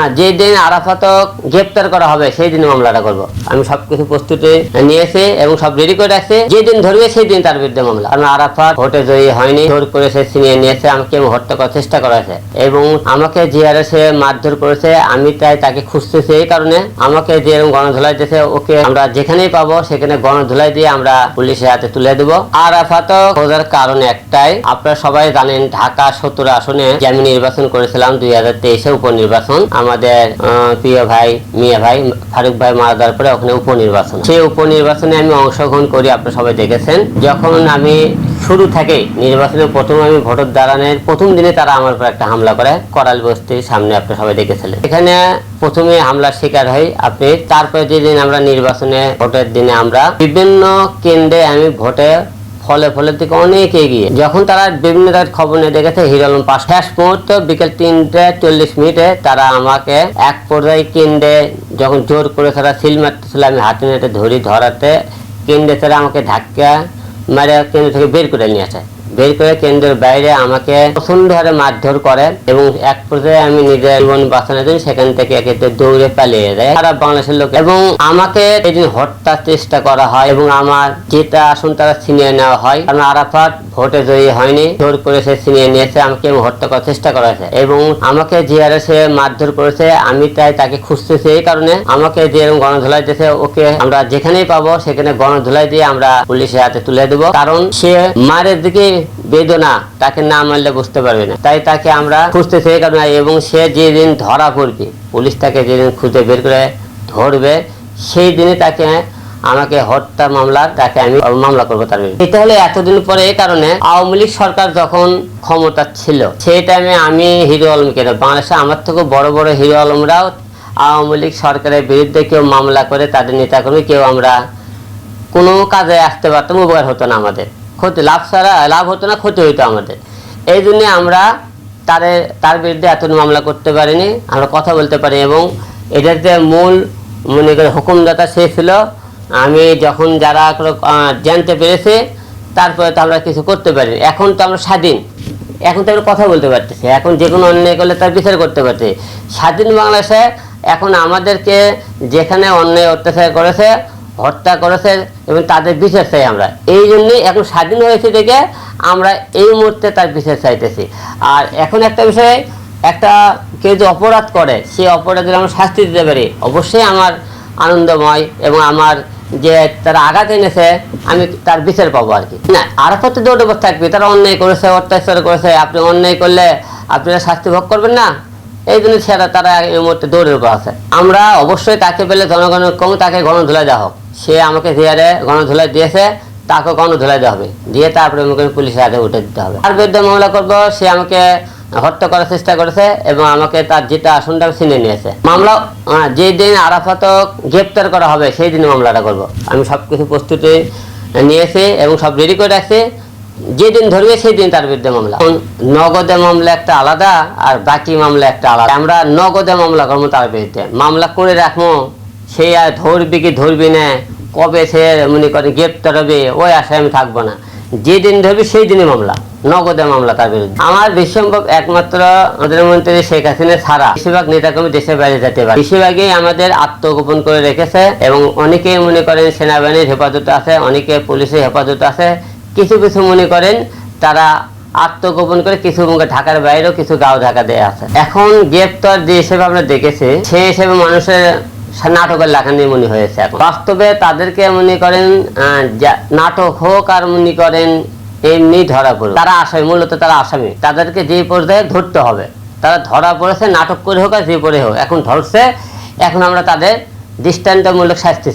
আহ, যেই দিন আরাফাত গ্রেপ্তার করা হবে সেই দিন মামলাটা করব। আমি সবকিছু প্রস্তুতি নিয়েছি এবং সব রেডি করে রাখছি। যেদিন ধরবে সেই দিন তার বিরুদ্ধে মামলা। কারণ আরাফাত ভোটে জয়ী হয়নি জোর করে সে ছিনিয়ে নিয়েছে আমাকে হত্যা করার চেষ্টা করেছে। এবং আমাকে যে হারে সে মারধর করেছে আমি তাই তাকে খুঁজতেছি এই কারণে। আমাকে যে এরকম গণধোলাই দিয়েছে ওকে আমরা যেখানেই পাবো সেখানে গণধোলাই দিয়ে আমরা পুলিশের হাতে তুলে দেবো। আরাফাত খোঁজার কারণ একটাই আপনারা সবাই জানেন ঢাকা সত্তর আসনে যে আমি নির্বাচন করেছিলাম দুই হাজার তেইশে উপনির্বাচন আমাদের প্রিয় ভাই, মিয়া ভাই, ফারুক ভাই মারা যাওয়ার পরে ওখানে উপনির্বাচন। সেই উপনির্বাচনে আমি অংশগ্রহণ করি, আপনারা সবাই দেখেছেন। যখন আমি শুরু থেকে নির্বাচনে প্রথম আমি ভোটের দাঁড়ানোর প্রথম দিনে তারা আমার উপর একটা হামলা করে, করাল বস্তির সামনে আপনারা সবাই দেখেছিলেন। এখানে প্রথমে হামলার শিকার হই আপনি, তারপরে যেদিন আমরা নির্বাচনে, ভোটের দিনে আমরা বিভিন্ন কেন্দ্রে আমি ভোটে ফলে ফলের থেকে অনেক এগিয়ে। যখন তারা বিভিন্ন জায়গায় খবর নিয়ে দেখেছে, হিরো পাস শেষ মুহূর্ত বিকেল তিনটে চল্লিশ মিনিটে তারা আমাকে এক পর্যায়ে কেন্দ্রে যখন জোর করে তারা সিল মারতেছিল, আমি হাতে নেটে ধরি, ধরাতে, কেন্দ্রে তারা আমাকে ধাক্কা মারে, কেন্দ্র থেকে বের করে নিয়ে আসে। বের করে কেন্দ্রের বাইরে আমাকে প্রচণ্ড হারে মারধর করে এবং এক পর্যায়ে আমি নিজের জীবন বাঁচানোর জন্য সেখান থেকে একে দৌড়ে পালিয়ে যায়। সারা বাংলাদেশের লোক। এবং আমাকে এদিন হত্যার চেষ্টা করা হয় এবং আমার যেটা আসন তারা ছিনিয়ে নেওয়া হয়। কারণ আরাফাত ভোটে জয়ী হয়নি। জোর করে সে ছিনিয়ে নিয়েছে, আমাকে হত্যা করার চেষ্টা করেছে। এবং আমাকে যে হারে সে মারধর করেছে, আমি তাই তাকে খুঁজতেছি এই কারণে। আমাকে যে এরকম গণধোলাই দিয়েছে, ওকে আমরা যেখানেই পাবো, সেখানে গণধোলাই দিয়ে আমরা পুলিশের হাতে তুলে দেবো। কারণ সে মারের দিকে বেদনা তাকে না মারলে বুঝতে পারবে না। তাই তাকে আমরা খুঁজতেছি এই কারণে এবং সে যেদিন ধরা পড়বে, পুলিশ তাকে যেদিন খুঁজে বের করে ধরবে, সেই দিনে তাকে আমাকে হত্যা মামলা, তাকে আমি মামলা করব তার এটা হলো এতদিন পরে এই কারণে আওয়ামী লীগ সরকার যখন ক্ষমতা ছিল, সেই টাইমে আমি হিরো আলমকে বাংলাদেশে আমার থেকে বড় বড় হিরো আলমরাও আওয়ামী লীগ সরকারের বিরুদ্ধে কেউ মামলা করে, তাদের নেতা নেতাকর্মী কেউ আমরা কোনো কাজে আসতে পারতাম, উপকার হতো না আমাদের। ক্ষতি, লাভ ছাড়া, লাভ হতো না, ক্ষতি হইতো আমাদের। এই জন্যে আমরা তাদের, তার বিরুদ্ধে এত মামলা করতে পারিনি। আমরা কথা বলতে পারি এবং এটার যে মূল, মনে করে, হুকুমদাতা সে ছিল। আমি যখন যারা জানতে পেরেছে, তারপরে তো আমরা কিছু করতে পারি এখন তো আমরা স্বাধীন। এখন তো আমরা কথা বলতে পারতেছি। এখন যে কোনো অন্যায় করলে তার বিচার করতে পারছি স্বাধীন বাংলাদেশে এখন আমাদেরকে যেখানে অন্যায় অত্যাচার করেছে হত্যা করেছে এবং তাদের বিচার চাই আমরা। এই জন্যই এখন স্বাধীন হয়েছে থেকে আমরা এই মুহূর্তে তার বিচার চাইতেছি। আর এখন একটা বিষয়ে একটা কেউ যদি অপরাধ করে, সেই অপরাধের আমরা শাস্তি দিতে পারি। অবশ্যই আমার আনন্দময় এবং আমার যে তারা আঘাত এনেছে, আমি তার বিচার পাবো আর কি। না, আরাফত দৌড়ে থাকবে, তারা অন্যায় করেছে, অত্যাচার করেছে, আপনি অন্যায় করলে আপনারা শাস্তি ভোগ করবেন না? এই জন্য সেরা তারা এই মুহূর্তে দৌড়ের উপর আছে। আমরা অবশ্যই তাকে পেলে জনগণের কম তাকে গণধুলাই দেওয়া হোক। সে আমাকে জিয়ারে গণধুলাই দিয়েছে তাকে গণধুলাই দেওয়া হবে। দিয়ে তারপরে আমাকে পুলিশের হাতে উঠে দিতে হবে। তার বিরুদ্ধে মামলা করব সে আমাকে হত্যা করার চেষ্টা করেছে এবং আমাকে তার যেটা আসনটা ছিনে নিয়েছে। মামলা আহ, যেই দিন আরাফাত গ্রেপ্তার করা হবে সেই দিন মামলাটা করব। আমি সব কিছু প্রস্তুতি নিয়েছি এবং সব রেডি করে রাখছি। যেদিন ধরবে সেই দিন তার বিরুদ্ধে মামলা। নগদে মামলা একটা আলাদা আর বাকি মামলা একটা আলাদা। আমরা নগদে মামলা করব তার বিরুদ্ধে। মামলা করে রাখব সে আর ধরবি কি ধরবি না, কবে সে মনে করে গ্রেপ্তার হবে, ওই আশায় আমি থাকব না। যেদিন ধরবি সেই দিনই মামলা, নগদে মামলা তার বিরুদ্ধে। আমার বেশিরভাগ একমাত্র প্রধানমন্ত্রী শেখ হাসিনা ছাড়া বেশিরভাগ নেতাকর্মী দেশের বাইরে যেতে পারে। বেশিরভাগই আমাদের আত্মগোপন করে রেখেছে এবং অনেকেই মনে করেন সেনাবাহিনীর হেফাজতে আছে, অনেকে পুলিশের হেফাজতে আছে। কিছু কিছু মনে করেন তারা আত্মগোপন করে কিছু মুখে ঢাকার বাইরেও কিছু গাঁও ঢাকা দেয়া আছে। এখন গ্রেপ্তার যে হিসেবে আমরা দেখেছি, সেই হিসেবে মানুষের নাটকের লেখানি মনে হয়েছে এখন। বাস্তবে তাদেরকে মনে করেন নাটক হোক আর মনে করেন এমনি ধরা পড়ে তারা আসামি, মূলত তারা আসামি। তাদেরকে যে পর্যায়ে ধরতে হবে, তারা ধরা পড়েছে, নাটক করে হোক আর যে পরে হোক। এখন ধরছে, এখন আমরা তাদের দৃষ্টান্তমূলক শাস্তি